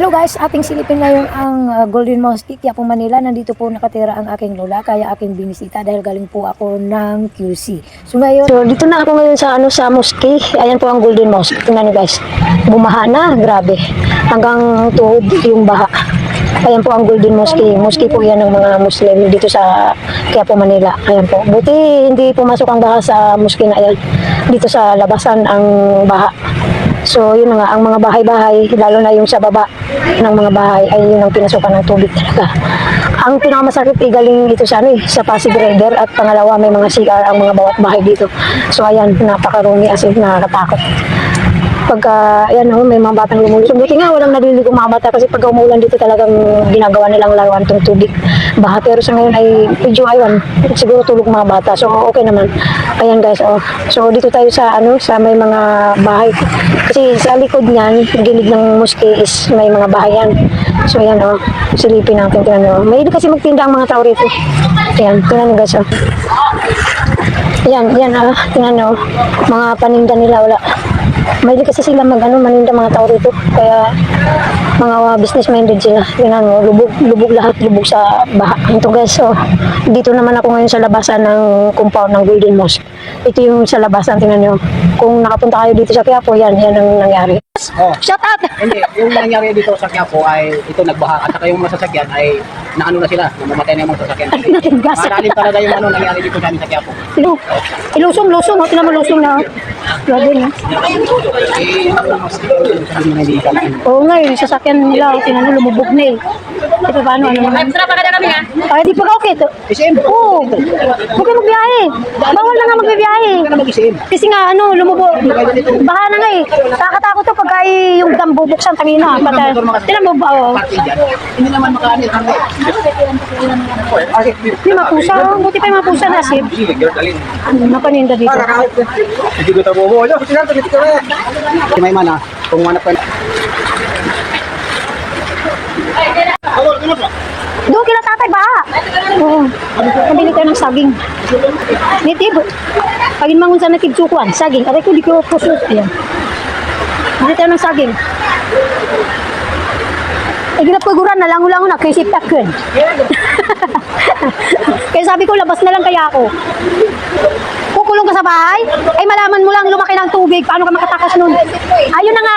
Hello guys, ating silipin ngayon ang uh, Golden Mosque, Quiapo, Manila. Nandito po nakatira ang aking lola, kaya aking binisita dahil galing po ako ng QC. So ngayon, So, dito na ako ngayon sa ano sa mosque. Ayan po ang Golden Mosque. Tingnan guys. Bumaha na, grabe. Hanggang tuhod yung baha. Ayan po ang Golden Mosque. Mosque po yan ng mga Muslim dito sa Quiapo, Manila. Ayan po. Buti hindi pumasok ang baha sa mosque na yan. Dito sa labasan ang baha. So, yun nga, ang mga bahay-bahay, lalo na yung sa baba ng mga bahay, ay yun ang pinasukan ng tubig talaga. Ang pinakamasakit ay galing dito sa ano eh, sa Pasig River at pangalawa may mga CR ang mga bawat bahay dito. So, ayan, napakarumi as in nakakatakot. Pagka, ayan oh, may mga batang lumulusog. Buti nga, walang naliligo mga bata kasi pag umulan dito talagang ginagawa nilang laruan tong tubig. Baha, pero sa ngayon ay medyo ayun, siguro tulog mga bata. So, okay naman. Ayan guys, oh. So, dito tayo sa, ano, sa may mga bahay. Kasi sa likod niyan, gilid ng mosque is may mga bahay yan. So, ayan, oh. Silipin natin, tingnan nyo. May kasi magtinda ang mga tao rito. Ayan, tingnan nyo guys, oh. Yan, yan ah, tingnan nyo. Mga paninda nila, wala. May kasi sila mag ano, maninda mga tao rito. Kaya mga uh, business minded sila. Tingnan mo, lubog, lubog lahat, lubog sa baha. Ito guys, so, dito naman ako ngayon sa labasan ng compound ng Golden Mosque. Ito yung sa labasan, tingnan nyo. Kung nakapunta kayo dito sa Quiapo, yan, yan ang nangyari. Oh, Shout out! hindi. Yung nangyari dito sa Quiapo ay ito nagbaha at saka yung mga sasakyan ay naano na sila, namamatay na yung mga sasakyan. Ay, natingas. Malalim talaga yung ano nangyari dito sa amin sa Quiapo. Ilu, ilusong, lusong. O, tingnan mo, lusong na. Grabe na. Oo nga, yung sasakyan nila, tingnan mo, lumubog na eh. Ito paano, ano naman? Ay, di pa ka okay. to. Isim! Oo. Huwag ka magbiyahe. Bawal na nga magbibiyahe. Hindi ka na mag-isim. Kasi nga, ano, lumubo. Baha na nga eh. Nakakatakot to pagka eh, yung dam bubuksan tangina. Pagka, tinan mo ba, oh. Hindi naman makaanil. Hindi. Mapusa, oh. Buti pa yung mapusa na sip. Ano, napaninda dito. Hindi ko tabo mo. Si may mana, kung manap ka Doon kila tatay ba? Oo. Nabili tayo ng saging. Nitib. Pagin mangun sa natib sukuan. Saging. Aray ko, di ko puso. Ayan. Bili tayo ng saging. Eh, ginapaguran na lango-lango na kay siptak yun. kaya sabi ko, labas na lang kaya ako. Kukulong ka sa bahay? Ay, malaman mo lang lumaki ng tubig. Paano ka makatakas nun? Ayun na nga.